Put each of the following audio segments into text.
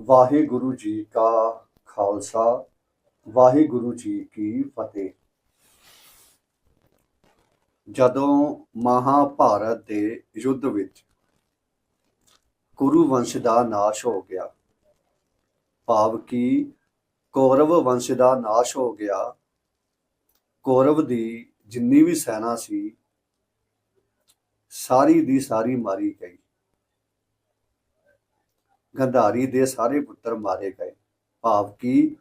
ਵਾਹਿਗੁਰੂ ਜੀ ਕਾ ਖਾਲਸਾ, ਵਾਹਿਗੁਰੂ ਜੀ ਕੀ ਫਤਿਹ। ਜਦੋਂ ਮਹਾਭਾਰਤ ਦੇ ਯੁੱਧ ਵਿੱਚ ਕੁਰੂ ਵੰਸ਼ ਦਾ ਨਾਸ਼ ਹੋ ਗਿਆ ਭਾਵ ਕਿ ਕੌਰਵ ਵੰਸ਼ ਦਾ ਨਾਸ਼ ਹੋ ਗਿਆ, ਕੌਰਵ ਦੀ ਜਿੰਨੀ ਵੀ ਸੈਨਾ ਸੀ, ਸਾਰੀ ਦੀ ਸਾਰੀ ਮਾਰੀ ਗਈ। ਗੰਧਾਰੀ ਦੇ ਸਾਰੇ ਪੁੱਤਰ ਮਾਰੇ ਗਏ। ਭਾਵ ਕਿ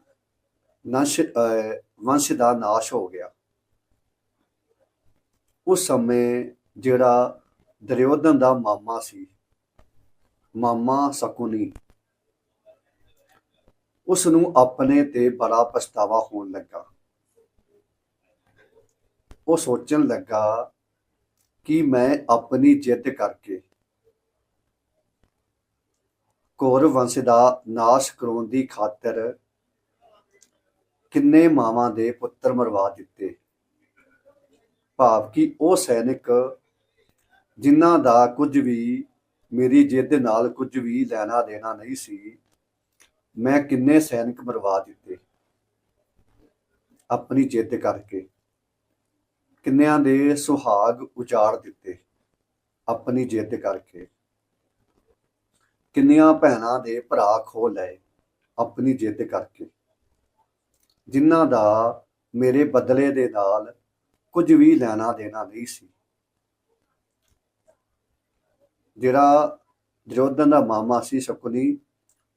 ਨਸ਼, ਅਹ ਵੰਸ਼ ਦਾ ਨਾਸ਼ ਹੋ ਗਿਆ। ਉਸ ਸਮੇਂ ਜਿਹੜਾ ਦੁਰਯੋਧਨ ਦਾ ਮਾਮਾ ਸੀ, ਮਾਮਾ ਸ਼ਕੁਨੀ ਉਸ ਨੂੰ ਆਪਣੇ ਤੇ ਬੜਾ ਪਛਤਾਵਾ ਹੋਣ ਲੱਗਾ। ਉਹ ਸੋਚਣ ਲੱਗਾ ਕਿ ਮੈਂ ਆਪਣੀ ਜਿੱਦ ਕਰਕੇ ਕੌਰਵ ਵੰਸ਼ ਦਾ ਨਾਸ਼ ਕਰਾਉਣ ਦੀ ਖਾਤਰ ਕਿੰਨੇ ਮਾਵਾਂ ਦੇ ਪੁੱਤਰ ਮਰਵਾ ਦਿੱਤੇ? ਭਾਵ ਕਿ ਉਹ ਸੈਨਿਕ ਜਿਨ੍ਹਾਂ ਦਾ ਕੁਝ ਵੀ ਮੇਰੀ ਜਿੱਦ ਨਾਲ ਕੁਝ ਵੀ ਲੈਣਾ ਦੇਣਾ ਨਹੀਂ ਸੀ, ਮੈਂ ਕਿੰਨੇ ਸੈਨਿਕ ਮਰਵਾ ਦਿੱਤੇ? ਆਪਣੀ ਜਿੱਦ ਕਰਕੇ। ਕਿੰਨਿਆਂ ਦੇ ਸੁਹਾਗ ਉਚਾਰ ਦਿੱਤੇ? ਆਪਣੀ ਜਿੱਦ ਕਰਕੇ। ਕਿੰਨੀਆਂ ਭੈਣਾਂ ਦੇ ਭਰਾ ਖੋ ਲਏ ਆਪਣੀ ਜਿੱਦ ਕਰਕੇ। ਜਿਨ੍ਹਾਂ ਦਾ ਮੇਰੇ ਬਦਲੇ ਦੇ ਨਾਲ ਕੁਝ ਵੀ ਲੈਣਾ ਦੇਣਾ ਨਹੀਂ ਸੀ। ਜਿਹੜਾ ਦੁਰਯੋਧਨ ਦਾ ਮਾਮਾ ਸੀ ਸ਼ਕੁਨੀ,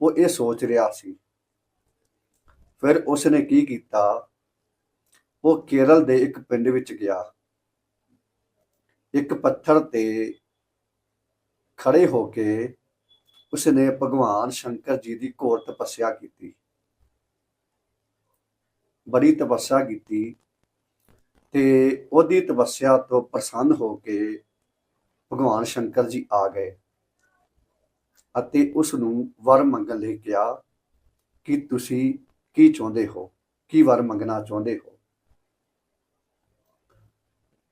ਉਹ ਇਹ ਸੋਚ ਰਿਹਾ ਸੀ। ਫਿਰ ਉਸਨੇ ਕੀ ਕੀਤਾ? ਉਹ ਕੇਰਲ ਦੇ ਇੱਕ ਪਿੰਡ ਵਿੱਚ ਗਿਆ। ਇੱਕ ਪੱਥਰ ਤੇ ਖੜੇ ਹੋ ਕੇ ਉਸਨੇ ਭਗਵਾਨ ਸ਼ੰਕਰ ਜੀ ਦੀ ਘੋਰ ਤਪੱਸਿਆ ਕੀਤੀ। ਬੜੀ ਤਪੱਸਿਆ ਕੀਤੀ ਤੇ ਉਹਦੀ ਤਪੱਸਿਆ ਤੋਂ ਪ੍ਰਸੰਨ ਹੋ ਕੇ ਭਗਵਾਨ ਸ਼ੰਕਰ ਜੀ ਆ ਗਏ ਅਤੇ ਉਸ ਨੂੰ ਵਰ ਮੰਗਣ ਲਈ ਕਿਹਾ ਕਿ ਤੁਸੀਂ ਕੀ ਚਾਹੁੰਦੇ ਹੋ? ਕੀ ਵਰ ਮੰਗਣਾ ਚਾਹੁੰਦੇ ਹੋ?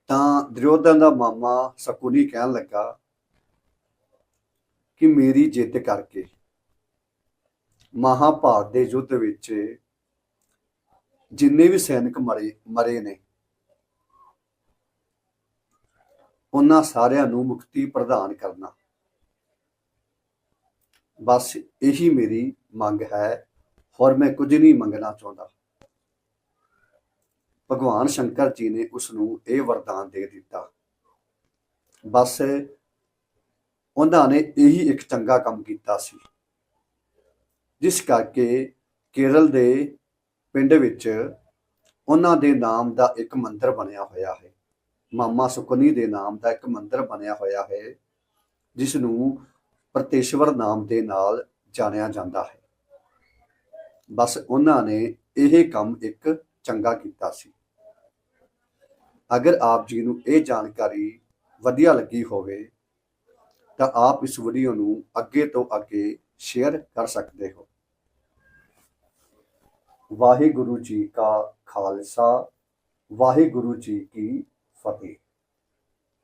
ਤਾਂ ਦੁਰਯੋਧਨ ਦਾ ਮਾਮਾ ਸ਼ਕੁਨੀ ਕਹਿਣ ਲੱਗਾ ਕਿ ਮੇਰੀ ਜਿੱਤ ਕਰਕੇ ਮਹਾਭਾਰਤ ਦੇ ਯੁੱਧ ਵਿੱਚ ਜਿੰਨੇ ਵੀ ਸੈਨਿਕ ਮਰੇ ਮਰੇ ਨੇ, ਉਹਨਾਂ ਸਾਰਿਆਂ ਨੂੰ ਮੁਕਤੀ ਪ੍ਰਦਾਨ ਕਰਨਾ। ਬਸ ਇਹੀ ਮੇਰੀ ਮੰਗ ਹੈ ਹੋਰ ਮੈਂ ਕੁਝ ਨਹੀਂ ਮੰਗਣਾ ਚਾਹੁੰਦਾ। ਭਗਵਾਨ ਸ਼ੰਕਰ ਜੀ ਨੇ ਉਸ ਨੂੰ ਇਹ ਵਰਦਾਨ ਦੇ ਦਿੱਤਾ। ਬਸ ਉਹਨਾਂ ਨੇ ਇਹੀ ਇੱਕ ਚੰਗਾ ਕੰਮ ਕੀਤਾ ਸੀ। ਜਿਸ ਕਰਕੇ ਕੇਰਲ ਦੇ ਪਿੰਡ ਵਿੱਚ ਉਹਨਾਂ ਦੇ ਨਾਮ ਦਾ ਇੱਕ ਮੰਦਿਰ ਬਣਿਆ ਹੋਇਆ ਹੈ। ਮਾਮਾ ਸੁਕਨੀ ਦੇ ਨਾਮ ਦਾ ਇੱਕ ਮੰਦਿਰ ਬਣਿਆ ਹੋਇਆ ਹੈ ਜਿਸ ਨੂੰ ਪ੍ਰਤੇਸ਼ਵਰ ਨਾਮ ਦੇ ਨਾਲ ਜਾਣਿਆ ਜਾਂਦਾ ਹੈ। ਬਸ ਉਹਨਾਂ ਨੇ ਇਹ ਕੰਮ ਇੱਕ ਚੰਗਾ ਕੀਤਾ ਸੀ। ਅਗਰ ਆਪ ਜੀ ਨੂੰ ਇਹ ਜਾਣਕਾਰੀ ਵਧੀਆ ਲੱਗੀ ਹੋਵੇ ਤਾਂ ਆਪ ਇਸ ਵੀਡੀਓ ਨੂੰ ਅੱਗੇ ਤੋਂ ਅੱਗੇ ਸ਼ੇਅਰ ਕਰ ਸਕਦੇ ਹੋ। ਵਾਹਿਗੁਰੂ ਜੀ ਕਾ ਖਾਲਸਾ, ਵਾਹਿਗੁਰੂ ਜੀ ਕੀ ਫਤਿਹ।